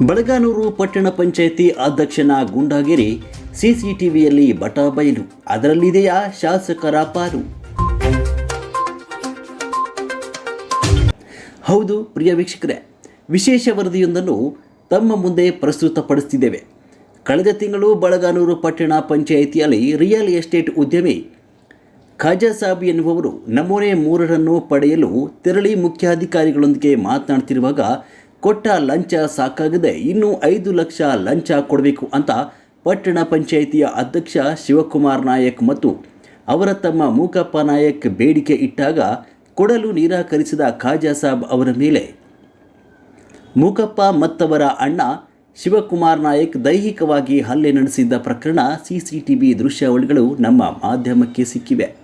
ಬಳಗಾನೂರು ಪಟ್ಟಣ ಪಂಚಾಯಿತಿ ಅಧ್ಯಕ್ಷನ ಗುಂಡಾಗಿರಿ ಸಿಸಿಟಿವಿಯಲ್ಲಿ ಬಟ ಬಯಲು. ಅದರಲ್ಲಿದೆಯಾ ಶಾಸಕರ ಪಾಲು ಹೌದು ಪ್ರಿಯ ವೀಕ್ಷಕರೇ, ವಿಶೇಷ ವರದಿಯೊಂದನ್ನು ತಮ್ಮ ಮುಂದೆ ಪ್ರಸ್ತುತಪಡಿಸುತ್ತಿದ್ದೇವೆ ಕಳೆದ ತಿಂಗಳು ಬಳಗಾನೂರು ಪಟ್ಟಣ ಪಂಚಾಯಿತಿಯಲ್ಲಿ ರಿಯಲ್ ಎಸ್ಟೇಟ್ ಉದ್ಯಮಿ ಖಾಜಾ ಸಾಬ್ ಎನ್ನುವವರು ನಮೂನೆ ಮೂರರನ್ನು ಪಡೆಯಲು ತೆರಳಿ ಮುಖ್ಯಾಧಿಕಾರಿಗಳೊಂದಿಗೆ ಮಾತನಾಡ್ತಿರುವಾಗ ಕೊಟ್ಟ ಲಂಚ ಸಾಕಾಗದೆ ಇನ್ನೂ ಐದು ಲಕ್ಷ ಲಂಚ ಕೊಡಬೇಕು ಅಂತ ಪಟ್ಟಣ ಪಂಚಾಯಿತಿಯ ಅಧ್ಯಕ್ಷ ಶಿವಕುಮಾರ್ ನಾಯಕ್ ಮತ್ತು ಅವರ ತಮ್ಮ ಮೂಕಪ್ಪ ನಾಯಕ್ ಬೇಡಿಕೆ ಇಟ್ಟಾಗ ಕೊಡಲು ನಿರಾಕರಿಸಿದ ಖಾಜಾ ಸಾಬ್ ಅವರ ಮೇಲೆ ಮೂಕಪ್ಪ ಮತ್ತವರ ಅಣ್ಣ ಶಿವಕುಮಾರ್ ನಾಯಕ್ ದೈಹಿಕವಾಗಿ ಹಲ್ಲೆ ನಡೆಸಿದ್ದ ಪ್ರಕರಣ ಸಿಸಿಟಿವಿ ದೃಶ್ಯಾವಳಿಗಳು ನಮ್ಮ ಮಾಧ್ಯಮಕ್ಕೆ ಸಿಕ್ಕಿವೆ.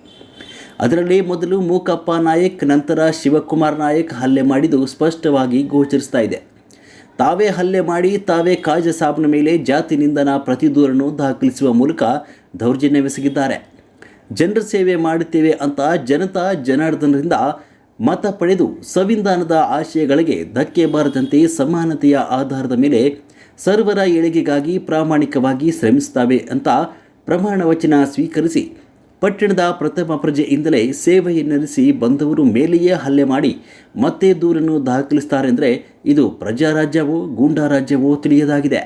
ಅದರಲ್ಲಿ ಮೊದಲು ಮೂಕಪ್ಪ ನಾಯಕ್, ನಂತರ ಶಿವಕುಮಾರ್ ನಾಯಕ್ ಹಲ್ಲೆ ಮಾಡಿದ್ದು ಸ್ಪಷ್ಟವಾಗಿ ಗೋಚರಿಸ್ತಾ ಇದೆ. ತಾವೇ ಹಲ್ಲೆ ಮಾಡಿ, ತಾವೇ ಕಾಜ ಸಾಬ್ನ ಮೇಲೆ ಜಾತಿ ನಿಂದನ ಪ್ರತಿದೂರನ್ನು ದಾಖಲಿಸುವ ಮೂಲಕ ದೌರ್ಜನ್ಯವೆಸಗಿದ್ದಾರೆ ಜನರ ಸೇವೆ ಮಾಡುತ್ತೇವೆ ಅಂತ ಜನತಾ ಜನಾರ್ದನರಿಂದ ಮತ ಪಡೆದು ಸಂವಿಧಾನದ ಆಶಯಗಳಿಗೆ ಧಕ್ಕೆ ಬಾರದಂತೆ ಸಮಾನತೆಯ ಆಧಾರದ ಮೇಲೆ ಸರ್ವರ ಏಳಿಗೆಗಾಗಿ ಪ್ರಾಮಾಣಿಕವಾಗಿ ಶ್ರಮಿಸುತ್ತವೆ ಅಂತ ಪ್ರಮಾಣ ವಚನ ಸ್ವೀಕರಿಸಿ ಪಟ್ಟಣದ ಪ್ರಥಮ ಪ್ರಜೆಯಿಂದಲೇ ಸೇವೆಯನ್ನೆಲೆಸಿ ಬಂದವರು ಮೇಲೆಯೇ ಹಲ್ಲೆ ಮಾಡಿ ಮತ್ತೆ ದೂರನ್ನು ದಾಖಲಿಸ್ತಾರೆಂದರೆ ಇದು ಪ್ರಜಾರಾಜ್ಯವೋ ಗೂಂಡಾರಾಜ್ಯವೋ ತಿಳಿಯದಾಗಿದೆ.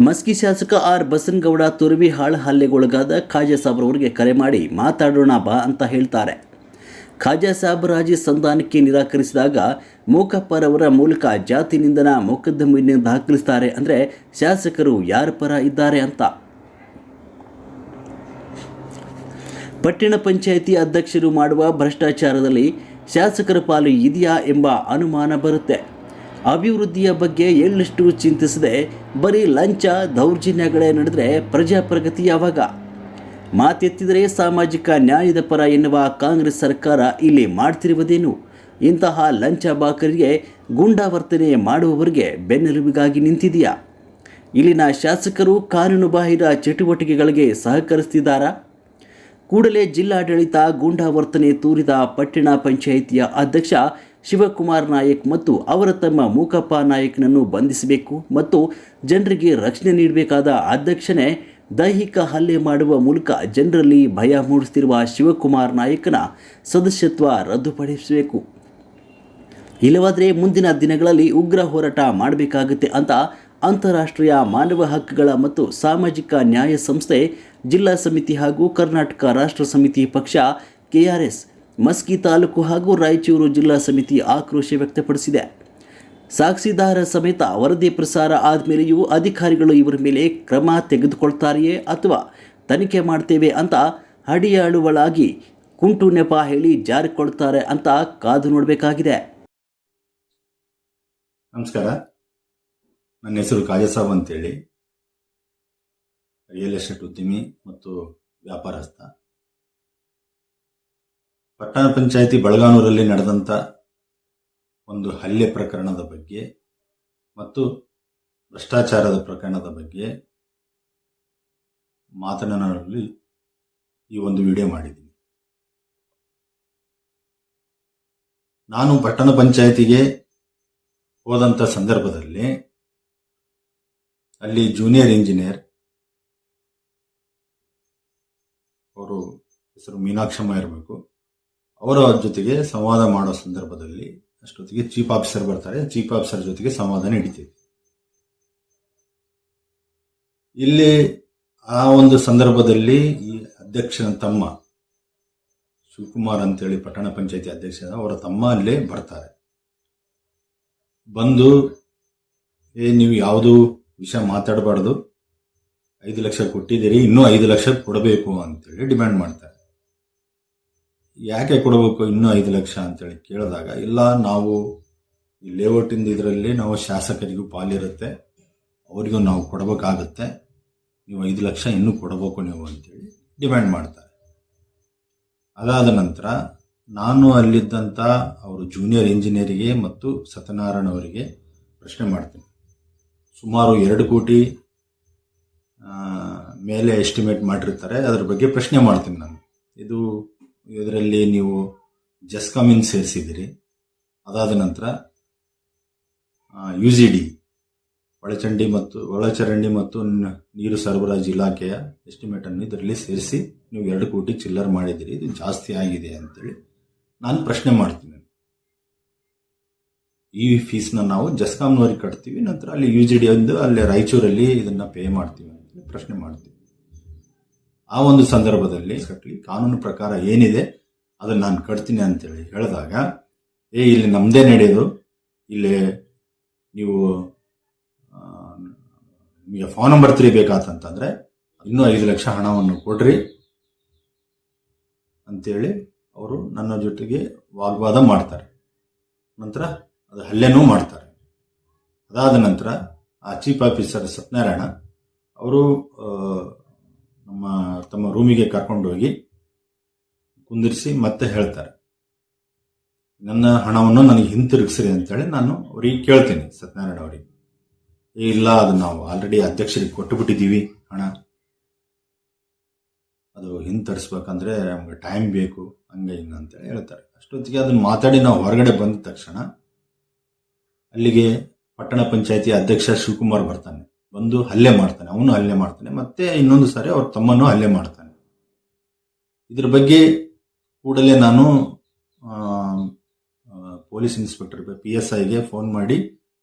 ಮಸ್ಕಿ ಶಾಸಕ ಆರ್. ಬಸನಗೌಡ ತುರ್ವಿಹಾಳ್ ಹಲ್ಲೆಗೊಳಗಾದ ಖಾಜಾ ಸಾಬ್ ಅವರಿಗೆ ಕರೆ ಮಾಡಿ ಮಾತಾಡೋಣ ಬಾ ಅಂತ ಹೇಳ್ತಾರೆ. ಖಾಜಾ ಸಾಬ್ ರಾಜಿ ಸಂಧಾನಕ್ಕೆ ನಿರಾಕರಿಸಿದಾಗ ಮೂಕಪ್ಪರವರ ಮೂಲಕ ಜಾತಿ ನಿಂದನ ಮೊಕದ್ದಮೆಯನ್ನು ದಾಖಲಿಸ್ತಾರೆ ಅಂದರೆ ಶಾಸಕರು ಯಾರ ಪರ ಇದ್ದಾರೆ ಅಂತ. ಪಟ್ಟಣ ಪಂಚಾಯಿತಿ ಅಧ್ಯಕ್ಷರು ಮಾಡುವ ಭ್ರಷ್ಟಾಚಾರದಲ್ಲಿ ಶಾಸಕರ ಪಾಲು ಇದೆಯಾ ಎಂಬ ಅನುಮಾನ ಬರುತ್ತೆ. ಅಭಿವೃದ್ಧಿಯ ಬಗ್ಗೆ ಎಳ್ಳಷ್ಟು ಚಿಂತಿಸದೆ ಬರೀ ಲಂಚ, ದೌರ್ಜನ್ಯಗಳೇ ನಡೆದರೆ ಪ್ರಜಾಪ್ರಗತಿ ಯಾವಾಗ? ಮಾತೆತ್ತಿದರೆ ಸಾಮಾಜಿಕ ನ್ಯಾಯದ ಪರ ಎನ್ನುವ ಕಾಂಗ್ರೆಸ್ ಸರ್ಕಾರ ಇಲ್ಲಿ ಮಾಡ್ತಿರುವುದೇನು? ಇಂತಹ ಲಂಚ ಬಾಕರಿಗೆ ಗೂಂಡಾವರ್ತನೆ ಮಾಡುವವರಿಗೆ ಬೆನ್ನೆಲುಬಿಗಾಗಿ ನಿಂತಿದೆಯಾ? ಇಲ್ಲಿನ ಶಾಸಕರು ಕಾನೂನುಬಾಹಿರ ಚಟುವಟಿಕೆಗಳಿಗೆ ಸಹಕರಿಸ್ತಿದ್ದಾರಾ? ಕೂಡಲೇ ಜಿಲ್ಲಾಡಳಿತ ಗೂಂಡಾವರ್ತನೆ ತೂರಿದ ಪಟ್ಟಣ ಪಂಚಾಯಿತಿಯ ಅಧ್ಯಕ್ಷ ಶಿವಕುಮಾರ್ ನಾಯಕ್ ಮತ್ತು ಅವರ ತಮ್ಮ ಮೂಕಪ್ಪ ನಾಯಕ್ನನ್ನು ಬಂಧಿಸಬೇಕು ಮತ್ತು ಜನರಿಗೆ ರಕ್ಷಣೆ ನೀಡಬೇಕಾದ ಅಧ್ಯಕ್ಷನೇ ದೈಹಿಕ ಹಲ್ಲೆ ಮಾಡುವ ಮೂಲಕ ಜನರಲ್ಲಿ ಭಯ ಮೂಡಿಸುತ್ತಿರುವ ಶಿವಕುಮಾರ್ ನಾಯಕನ ಸದಸ್ಯತ್ವ ರದ್ದುಪಡಿಸಬೇಕು. ಇಲ್ಲವಾದರೆ ಮುಂದಿನ ದಿನಗಳಲ್ಲಿ ಉಗ್ರ ಹೋರಾಟ ಮಾಡಬೇಕಾಗುತ್ತೆ ಅಂತ ಅಂತಾರಾಷ್ಟ್ರೀಯ ಮಾನವ ಹಕ್ಕುಗಳ ಮತ್ತು ಸಾಮಾಜಿಕ ನ್ಯಾಯ ಸಂಸ್ಥೆ ಜಿಲ್ಲಾ ಸಮಿತಿ ಹಾಗೂ ಕರ್ನಾಟಕ ರಾಷ್ಟ್ರ ಸಮಿತಿ ಪಕ್ಷ ಕೆಆರ್ಎಸ್, ಮಸ್ಕಿ ತಾಲೂಕು ಹಾಗೂ ರಾಯಚೂರು ಜಿಲ್ಲಾ ಸಮಿತಿ ಆಕ್ರೋಶ ವ್ಯಕ್ತಪಡಿಸಿದೆ. ಸಾಕ್ಷಿದಾರ ಸಮೇತ ವರದಿ ಪ್ರಸಾರ ಆದಮೇಲೆಯೂ ಅಧಿಕಾರಿಗಳು ಇವರ ಮೇಲೆ ಕ್ರಮ ತೆಗೆದುಕೊಳ್ತಾರೆಯೇ ಅಥವಾ ತನಿಖೆ ಮಾಡ್ತೇವೆ ಅಂತ ಅಡಿಯಾಳುವಳಾಗಿ ಕುಂಟು ನೆಪ ಹೇಳಿ ಜಾರಿಕೊಳ್ತಾರೆ ಅಂತ ಕಾದು ನೋಡಬೇಕಾಗಿದೆ. ನಮಸ್ಕಾರ. ನನ್ನ ಹೆಸರು ಕಾಜಸಾಬ್ ಅಂತೇಳಿ. ರಿಯಲ್ ಎಸ್ಟೇಟ್ ಉದ್ಯಮಿ ಮತ್ತು ವ್ಯಾಪಾರಸ್ಥ. ಪಟ್ಟಣ ಪಂಚಾಯಿತಿ ಬಳಗಾನೂರಲ್ಲಿ ನಡೆದಂಥ ಒಂದು ಹಲ್ಲೆ ಪ್ರಕರಣದ ಬಗ್ಗೆ ಮತ್ತು ಭ್ರಷ್ಟಾಚಾರದ ಪ್ರಕರಣದ ಬಗ್ಗೆ ಮಾತನಾಡಲು ಈ ಒಂದು ವಿಡಿಯೋ ಮಾಡಿದ್ದೀನಿ. ನಾನು ಪಟ್ಟಣ ಪಂಚಾಯಿತಿಗೆ ಹೋದಂಥ ಸಂದರ್ಭದಲ್ಲಿ ಅಲ್ಲಿ ಜೂನಿಯರ್ ಇಂಜಿನಿಯರ್ ಅವರು ಹೆಸರು ಮೀನಾಕ್ಷಮ್ಮ ಇರಬೇಕು. ಅವರ ಜೊತೆಗೆ ಸಂವಾದ ಮಾಡೋ ಸಂದರ್ಭದಲ್ಲಿ ಅಷ್ಟೊತ್ತಿಗೆ ಚೀಫ್ ಆಫೀಸರ್ ಬರ್ತಾರೆ. ಚೀಫ್ ಆಫೀಸರ್ ಜೊತೆಗೆ ಸಂವಾದ ನಡೀತೀವಿ ಇಲ್ಲಿ ಆ ಒಂದು ಸಂದರ್ಭದಲ್ಲಿ ಈ ಅಧ್ಯಕ್ಷನ ತಮ್ಮ, ಶಿವಕುಮಾರ್ ಅಂತೇಳಿ ಪಟ್ಟಣ ಪಂಚಾಯತಿ ಅಧ್ಯಕ್ಷ ಅವರ ತಮ್ಮ ಅಲ್ಲೇ ಬರ್ತಾರೆ. ಬಂದು, ಏ, ನೀವು ಯಾವುದು ವಿಷಯ ಮಾತಾಡಬಾರ್ದು. ಐದು ಲಕ್ಷ ಕೊಟ್ಟಿದ್ದೀರಿ, ಇನ್ನೂ ಐದು ಲಕ್ಷ ಕೊಡಬೇಕು ಅಂತೇಳಿ ಡಿಮ್ಯಾಂಡ್ ಮಾಡ್ತಾರೆ. ಯಾಕೆ ಕೊಡಬೇಕು ಇನ್ನೂ ಐದು ಲಕ್ಷ ಅಂತೇಳಿ ಕೇಳಿದಾಗ, ಇಲ್ಲ, ನಾವು ಈ ಲೇಔಟಿಂದ ಇದರಲ್ಲಿ ನಾವು ಶಾಸಕರಿಗೂ ಪಾಲಿರುತ್ತೆ, ಅವರಿಗೂ ನಾವು ಕೊಡಬೇಕಾಗುತ್ತೆ, ನೀವು ಐದು ಲಕ್ಷ ಇನ್ನೂ ಕೊಡಬೇಕು ನೀವು ಅಂತೇಳಿ ಡಿಮ್ಯಾಂಡ್ ಮಾಡ್ತಾರೆ. ಅದಾದ ನಂತರ ನಾನು ಅಲ್ಲಿದ್ದಂಥ ಅವರು ಜೂನಿಯರ್ ಇಂಜಿನಿಯರಿಗೆ ಮತ್ತು ಸತ್ಯನಾರಾಯಣ ಅವರಿಗೆ ಪ್ರಶ್ನೆ ಮಾಡ್ತೀನಿ. ಸುಮಾರು ಎರಡು ಕೋಟಿ ಮೇಲೆ ಎಸ್ಟಿಮೇಟ್ ಮಾಡಿರ್ತಾರೆ, ಅದರ ಬಗ್ಗೆ ಪ್ರಶ್ನೆ ಮಾಡ್ತೀನಿ ನಾನು. ಇದು ಇದರಲ್ಲಿ ನೀವು ಜಸ್ಕಾಮಿನ್ ಸೇರಿಸಿದ್ದೀರಿ. ಅದಾದ ನಂತರ ಯು ಜಿ ಡಿ ಒಳಚಂಡಿ ಮತ್ತು, ಒಳಚರಂಡಿ ಮತ್ತು ನೀರು ಸರಬರಾಜು ಇಲಾಖೆಯ ಎಸ್ಟಿಮೇಟನ್ನು ಇದರಲ್ಲಿ ಸೇರಿಸಿ ನೀವು ಎರಡು ಕೋಟಿ ಚಿಲ್ಲರ್ ಮಾಡಿದ್ದೀರಿ. ಇದು ಜಾಸ್ತಿ ಆಗಿದೆ ಅಂತೇಳಿ ನಾನು ಪ್ರಶ್ನೆ ಮಾಡ್ತೀನಿ. ಈ ಫೀಸ್ನ ನಾವು ಜಸ್ಕಾಮ್ನವರಿಗೆ ಕಟ್ತೀವಿ, ನಂತರ ಅಲ್ಲಿ ಯು ಜಿ ಡಿ ಒಂದು, ಅಲ್ಲಿ ರಾಯಚೂರಲ್ಲಿ ಇದನ್ನ ಪೇ ಮಾಡ್ತೀವಿ ಅಂತ ಪ್ರಶ್ನೆ ಮಾಡ್ತೀವಿ ಆ ಒಂದು ಸಂದರ್ಭದಲ್ಲಿ ಕಟ್ಟಲಿ ಕಾನೂನು ಪ್ರಕಾರ ಏನಿದೆ ಅದನ್ನು ನಾನು ಕಟ್ತೀನಿ ಅಂತೇಳಿ ಹೇಳಿದಾಗ, ಏ, ಇಲ್ಲಿ ನಮ್ದೇ ನಡೆಯೋದು ಇಲ್ಲಿ ನೀವು ನಿಮಗೆ ಫೋನ್ ನಂಬರ್ ತ್ರೀ ಬೇಕಾತಂತಂದ್ರೆ ಇನ್ನೂ ಐದು ಲಕ್ಷ ಹಣವನ್ನು ಕೊಡ್ರಿ ಅಂತೇಳಿ ಅವರು ನನ್ನ ಜೊತೆಗೆ ವಾಗ್ವಾದ ಮಾಡ್ತಾರೆ. ನಂತರ ಅದು ಹಲ್ಲೆನೂ ಮಾಡ್ತಾರೆ. ಅದಾದ ನಂತರ ಆ ಚೀಫ್ ಆಫೀಸರ್ ಸತ್ಯನಾರಾಯಣ ಅವರು ನಮ್ಮ, ತಮ್ಮ ರೂಮಿಗೆ ಕರ್ಕೊಂಡೋಗಿ ಕುಂದಿರಿಸಿ ಮತ್ತೆ ಹೇಳ್ತಾರೆ. ನನ್ನ ಹಣವನ್ನು ನನಗೆ ಹಿಂತಿರುಗಿಸ್ರಿ ಅಂತೇಳಿ ನಾನು ಅವ್ರಿಗೆ ಕೇಳ್ತೀನಿ, ಸತ್ಯನಾರಾಯಣ ಅವರಿಗೆ. ಇಲ್ಲ, ಅದು ನಾವು ಆಲ್ರೆಡಿ ಅಧ್ಯಕ್ಷರಿಗೆ ಕೊಟ್ಟು ಬಿಟ್ಟಿದ್ದೀವಿ ಹಣ. ಅದು ಹಿಂತರಿಸ್ಬೇಕಂದ್ರೆ ನಮ್ಗೆ ಟೈಮ್ ಬೇಕು, ಹಂಗೆ ಹಿಂಗ ಅಂತೇಳಿ ಹೇಳ್ತಾರೆ. ಅಷ್ಟೊತ್ತಿಗೆ ಅದನ್ನ ಮಾತಾಡಿ ನಾವು ಹೊರಗಡೆ ಬಂದ ತಕ್ಷಣ ಅಲ್ಲಿಗೆ ಪಟ್ಟಣ ಪಂಚಾಯತಿ ಅಧ್ಯಕ್ಷ ಶಿವಕುಮಾರ್ ಬರ್ತಾನೆ. ಬಂದು ಹಲ್ಲೆ ಮಾಡ್ತಾನೆ, ಅವನು ಹಲ್ಲೆ ಮಾಡ್ತಾನೆ, ಮತ್ತೆ ಇನ್ನೊಂದು ಸಾರಿ ಅವ್ರ ತಮ್ಮನೂ ಹಲ್ಲೆ ಮಾಡ್ತಾನೆ. ಇದ್ರ ಬಗ್ಗೆ ಕೂಡಲೇ ನಾನು ಪೊಲೀಸ್ ಇನ್ಸ್ಪೆಕ್ಟರ್ ಪಿ ಎಸ್ ಐಗೆ ಫೋನ್ ಮಾಡಿ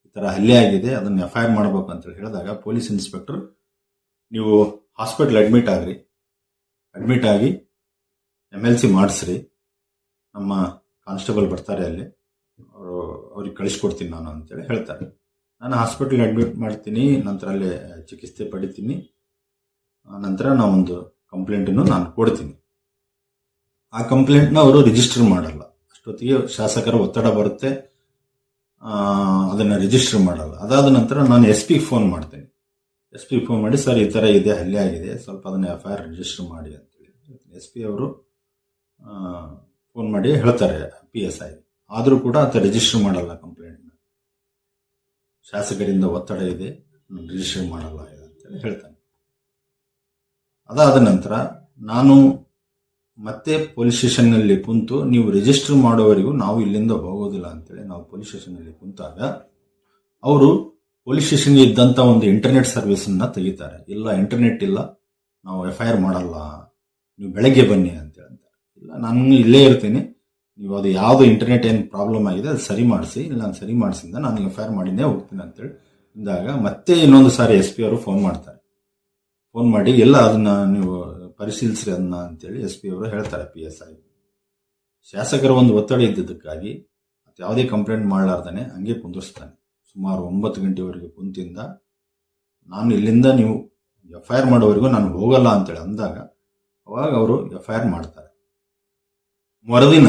ಈ ಥರ ಹಲ್ಲೆ ಆಗಿದೆ, ಅದನ್ನು ಎಫ್ ಐ ಆರ್ ಮಾಡಬೇಕು ಅಂತ ಹೇಳಿದಾಗ ಪೊಲೀಸ್ ಇನ್ಸ್ಪೆಕ್ಟರ್, ನೀವು ಹಾಸ್ಪಿಟ್ಲ್ ಅಡ್ಮಿಟ್ ಆಗ್ರಿ, ಅಡ್ಮಿಟ್ ಆಗಿ ಎಂ ಎಲ್ ಸಿ ಮಾಡಿಸ್ರಿ, ನಮ್ಮ ಕಾನ್ಸ್ಟೇಬಲ್ ಬರ್ತಾರೆ ಅಲ್ಲಿ, ಅವರು, ಅವ್ರಿಗೆ ಕಳಿಸ್ಕೊಡ್ತೀನಿ ನಾನು ಅಂತೇಳಿ ಹೇಳ್ತಾರೆ. ನಾನು ಹಾಸ್ಪಿಟಲ್ ಅಡ್ಮಿಟ್ ಮಾಡ್ತೀನಿ, ನಂತರ ಅಲ್ಲಿ ಚಿಕಿತ್ಸೆ ಪಡಿತೀನಿ. ನಂತರ ನಾವೊಂದು ಕಂಪ್ಲೇಂಟನ್ನು ನಾನು ಕೊಡ್ತೀನಿ. ಆ ಕಂಪ್ಲೇಂಟ್ನ ಅವರು ರಿಜಿಸ್ಟರ್ ಮಾಡಲ್ಲ. ಅಷ್ಟೊತ್ತಿಗೆ ಶಾಸಕರ ಒತ್ತಡ ಬರುತ್ತೆ. ಅದನ್ನು ರಿಜಿಸ್ಟರ್ ಮಾಡಲ್ಲ. ಅದಾದ ನಂತರ ನಾನು ಎಸ್ ಪಿಗೆ ಫೋನ್ ಮಾಡ್ತೇನೆ. ಎಸ್ ಪಿಗೆ ಫೋನ್ ಮಾಡಿ, ಸರ್, ಈ ಥರ ಇದೆ, ಹಲ್ಲೆ ಆಗಿದೆ, ಸ್ವಲ್ಪ ಅದನ್ನು ಎಫ್ ಐ ಆರ್ ರಿಜಿಸ್ಟರ್ ಮಾಡಿ ಅಂತೇಳಿ ಎಸ್ ಪಿ ಅವರು ಫೋನ್ ಮಾಡಿ ಹೇಳ್ತಾರೆ ಪಿ ಎಸ್ ಐ ಆದರೂ ಕೂಡ ಆತ ರಿಜಿಸ್ಟರ್ ಮಾಡಲ್ಲ ಕಂಪ್ಲೇಂಟ್ನ ಶಾಸಕರಿಂದ ಒತ್ತಡ ಇದೆ. ರಿಜಿಸ್ಟರ್ ಮಾಡಲ್ಲ ಅಂತೇಳಿ ಹೇಳ್ತಾನೆ. ಅದಾದ ನಂತರ ನಾನು ಮತ್ತೆ ಪೊಲೀಸ್ ಸ್ಟೇಷನ್ನಲ್ಲಿ ಕುಂತು ನೀವು ರಿಜಿಸ್ಟರ್ ಮಾಡೋವರೆಗೂ ನಾವು ಇಲ್ಲಿಂದ ಹೋಗೋದಿಲ್ಲ ಅಂತೇಳಿ ನಾವು ಪೊಲೀಸ್ ಸ್ಟೇಷನ್ನಲ್ಲಿ ಕುಂತಾಗ ಅವರು ಪೊಲೀಸ್ ಸ್ಟೇಷನ್ಗೆ ಇದ್ದಂತ ಒಂದು ಇಂಟರ್ನೆಟ್ ಸರ್ವಿಸ್ ಅನ್ನ ತೆಗಿತಾರೆ. ಇಲ್ಲ, ಇಂಟರ್ನೆಟ್ ಇಲ್ಲ. ನಾವು ಎಫ್ ಐ ಆರ್ ಮಾಡಲ್ಲ. ನೀವು ಬೆಳಗ್ಗೆ ಬನ್ನಿ ಅಂತ ಹೇಳ್ತಾರೆ ಇಲ್ಲ, ನಾನು ಇಲ್ಲೇ ಇರ್ತೀನಿ. ನೀವು ಅದು ಯಾವುದು ಇಂಟರ್ನೆಟ್ ಏನು ಪ್ರಾಬ್ಲಮ್ ಆಗಿದೆ, ಅದು ಸರಿ ಮಾಡಿಸಿ, ಇಲ್ಲ ನಾನು ಸರಿ ಮಾಡಿಸಿಂದ ನಾನು ಎಫ್ ಐ ಆರ್ ಮಾಡಿನೇ ಹೋಗ್ತೀನಿ ಅಂತೇಳಿ ಅಂದಾಗ ಮತ್ತೆ ಇನ್ನೊಂದು ಸಾರಿ ಎಸ್ ಪಿ ಅವರು ಫೋನ್ ಮಾಡ್ತಾರೆ. ಫೋನ್ ಮಾಡಿ, ಎಲ್ಲ ಅದನ್ನ ನೀವು ಪರಿಶೀಲಿಸ್ರಿ ಅದನ್ನ ಅಂತೇಳಿ ಎಸ್ ಪಿ ಅವರು ಹೇಳ್ತಾರೆ ಪಿ ಎಸ್ ಐ ಶಾಸಕರ ಒಂದು ಒತ್ತಡ ಇದ್ದಿದ್ದಕ್ಕಾಗಿ ಮತ್ತೆ ಯಾವುದೇ ಕಂಪ್ಲೇಂಟ್ ಮಾಡಲಾರ್ದಾನೆ ಹಂಗೆ ಕುಂದಿರ್ಸ್ತಾನೆ. ಸುಮಾರು ಒಂಬತ್ತು ಗಂಟೆವರೆಗೆ ಕುಂತಿಂದ, ನಾನು ಇಲ್ಲಿಂದ ನೀವು ಎಫ್ ಐ ಆರ್ ಮಾಡೋವರೆಗೂ ನಾನು ಹೋಗಲ್ಲ ಅಂತೇಳಿ ಅಂದಾಗ, ಅವಾಗ ಅವರು ಎಫ್ ಐ ಆರ್ ಮಾಡ್ತಾರೆ. ಮರುದಿನ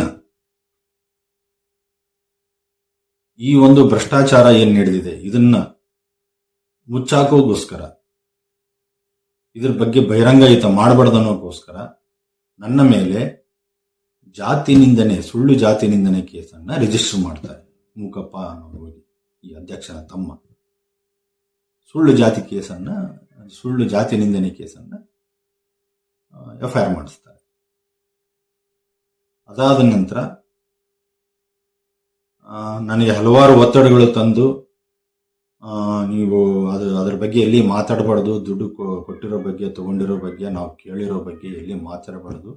ಈ ಒಂದು ಭ್ರಷ್ಟಾಚಾರ ಏನ್ ನಡೆದಿದೆ? ಇದನ್ನ ಮುಚ್ಚಾಕೋಗೋಸ್ಕರ, ಇದ್ರ ಬಗ್ಗೆ ಬಹಿರಂಗಯುತ ಅನ್ನೋಕ್ಕೋಸ್ಕರ ನನ್ನ ಮೇಲೆ ಜಾತಿ ನಿಂದನೆ ಸುಳ್ಳು ಜಾತಿ ನಿಂದನೆ ಕೇಸನ್ನ ರಿಜಿಸ್ಟರ್ ಮಾಡ್ತಾರೆ ಮೂಕಪ್ಪ ಅನ್ನೋದು ಈ ಅಧ್ಯಕ್ಷನ ತಮ್ಮ. ಸುಳ್ಳು ಜಾತಿ ಕೇಸನ್ನ, ಸುಳ್ಳು ಜಾತಿ ನಿಂದನೆ ಕೇಸನ್ನ ಎಫ್ ಐ ಮಾಡಿಸ್ತಾರೆ. ಅದಾದ ನಂತರ ನನಗೆ ಹಲವಾರು ಒತ್ತಡಗಳು ತಂದು ನೀವು ಅದು, ಅದ್ರ ಬಗ್ಗೆ ಎಲ್ಲಿ ಮಾತಾಡಬಾರ್ದು, ದುಡ್ಡು ಕೊಟ್ಟಿರೋ ಬಗ್ಗೆ, ತಗೊಂಡಿರೋ ಬಗ್ಗೆ, ನಾವು ಕೇಳಿರೋ ಬಗ್ಗೆ ಎಲ್ಲಿ ಮಾತಾಡಬಾರ್ದು.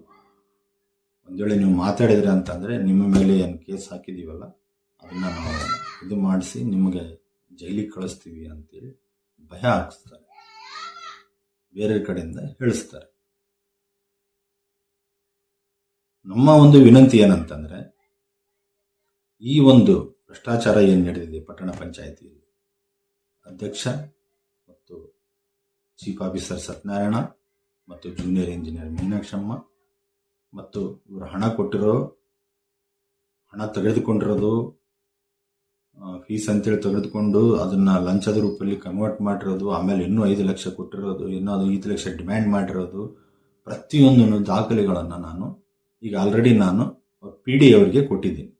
ಒಂದು ವೇಳೆ ನೀವು ಮಾತಾಡಿದ್ರೆ ಅಂತಂದ್ರೆ ನಿಮ್ಮ ಮೇಲೆ ಏನು ಕೇಸ್ ಹಾಕಿದೀವಲ್ಲ, ಅದನ್ನ ನಾವು ಇದು ಮಾಡಿಸಿ ನಿಮಗೆ ಜೈಲಿಗೆ ಕಳಿಸ್ತೀವಿ ಅಂತೇಳಿ ಭಯ ಹಾಕಿಸ್ತಾರೆ. ಬೇರೆ ಕಡೆಯಿಂದ ಹೇಳಿಸ್ತಾರೆ. ನಮ್ಮ ಒಂದು ವಿನಂತಿ ಏನಂತಂದ್ರೆ ಈ ಒಂದು ಭ್ರಷ್ಟಾಚಾರ ಏನು ನಡೆದಿದೆ ಪಟ್ಟಣ ಪಂಚಾಯಿತಿಯಲ್ಲಿ? ಅಧ್ಯಕ್ಷ ಮತ್ತು ಚೀಫ್ ಆಫೀಸರ್ ಸತ್ಯನಾರಾಯಣ ಮತ್ತು ಜೂನಿಯರ್ ಇಂಜಿನಿಯರ್ ಮೀನಾಕ್ಷಮ್ಮ ಮತ್ತು ಇವರು ಹಣ ಕೊಟ್ಟಿರೋ, ಹಣ ತೆಗೆದುಕೊಂಡಿರೋದು ಫೀಸ್ ಅಂತೇಳಿ ತೆಗೆದುಕೊಂಡು ಅದನ್ನ ಲಂಚದ ರೂಪದಲ್ಲಿ ಕನ್ವರ್ಟ್ ಮಾಡಿರೋದು, ಆಮೇಲೆ ಇನ್ನೂ ಐದು ಲಕ್ಷ ಕೊಟ್ಟಿರೋದು, ಇನ್ನೂ ಅದು ಐದು ಲಕ್ಷ ಡಿಮ್ಯಾಂಡ್ ಮಾಡಿರೋದು, ಪ್ರತಿಯೊಂದನ್ನು ದಾಖಲೆಗಳನ್ನು ನಾನು ಈಗ ಆಲ್ರೆಡಿ ನಾನು ಪಿ ಡಿ ಅವರಿಗೆ ಕೊಟ್ಟಿದ್ದೀನಿ.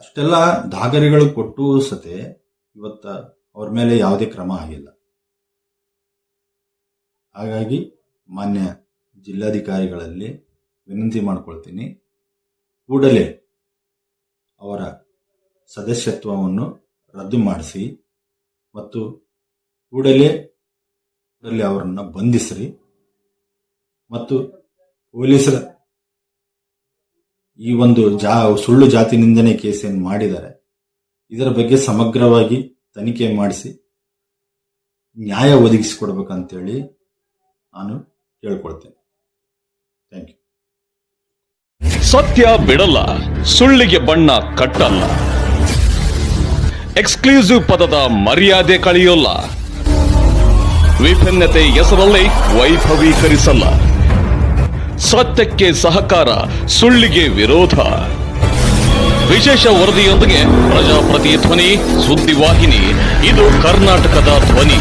ಅಷ್ಟೆಲ್ಲ ದಾಗರಿಗಳು ಕೊಟ್ಟು ಸತೆ ಇವತ್ತ ಅವ್ರ ಮೇಲೆ ಯಾವುದೇ ಕ್ರಮ ಆಗಿಲ್ಲ. ಹಾಗಾಗಿ ಮಾನ್ಯ ಜಿಲ್ಲಾಧಿಕಾರಿಗಳಲ್ಲಿ ವಿನಂತಿ ಮಾಡ್ಕೊಳ್ತೀನಿ, ಕೂಡಲೇ ಅವರ ಸದಸ್ಯತ್ವವನ್ನು ರದ್ದು ಮಾಡಿಸಿ ಮತ್ತು ಕೂಡಲೇ ಕೂಡಲೇ ಅವರನ್ನು ಬಂಧಿಸ್ರಿ ಮತ್ತು ಪೊಲೀಸರ ಈ ಒಂದು ಜಾ, ಸುಳ್ಳು ಜಾತಿ ನಿಂದನೆ ಕೇಸ್ ಏನು ಮಾಡಿದ್ದಾರೆ. ಇದರ ಬಗ್ಗೆ ಸಮಗ್ರವಾಗಿ ತನಿಖೆ ಮಾಡಿಸಿ ನ್ಯಾಯ ಒದಗಿಸಿಕೊಡ್ಬೇಕಂತೇಳಿ ನಾನು ಕೇಳ್ಕೊಳ್ತೇನೆ. ಥ್ಯಾಂಕ್ ಯು ಸತ್ಯ ಬಿಡಲ್ಲ, ಸುಳ್ಳಿಗೆ ಬಣ್ಣ ಕಟ್ಟಲ್ಲ. ಎಕ್ಸ್ಕ್ಲೂಸಿವ್ ಪದದ ಮರ್ಯಾದೆ ಕಳೆಯೋಲ್ಲ. ವಿಭಿನ್ನತೆ ಹೆಸರಲ್ಲಿ ವೈಭವೀಕರಿಸಲ್ಲ. ಸತ್ಯಕ್ಕೆ ಸಹಕಾರ ಸುಳ್ಳಿಗೆ ವಿರೋಧ. ವಿಶೇಷ ವರದಿಯೊಂದಿಗೆ ಪ್ರಜಾಪ್ರತಿ ಧ್ವನಿ ಸುದ್ದಿವಾಹಿನಿ ಇದು ಕರ್ನಾಟಕದ ಧ್ವನಿ.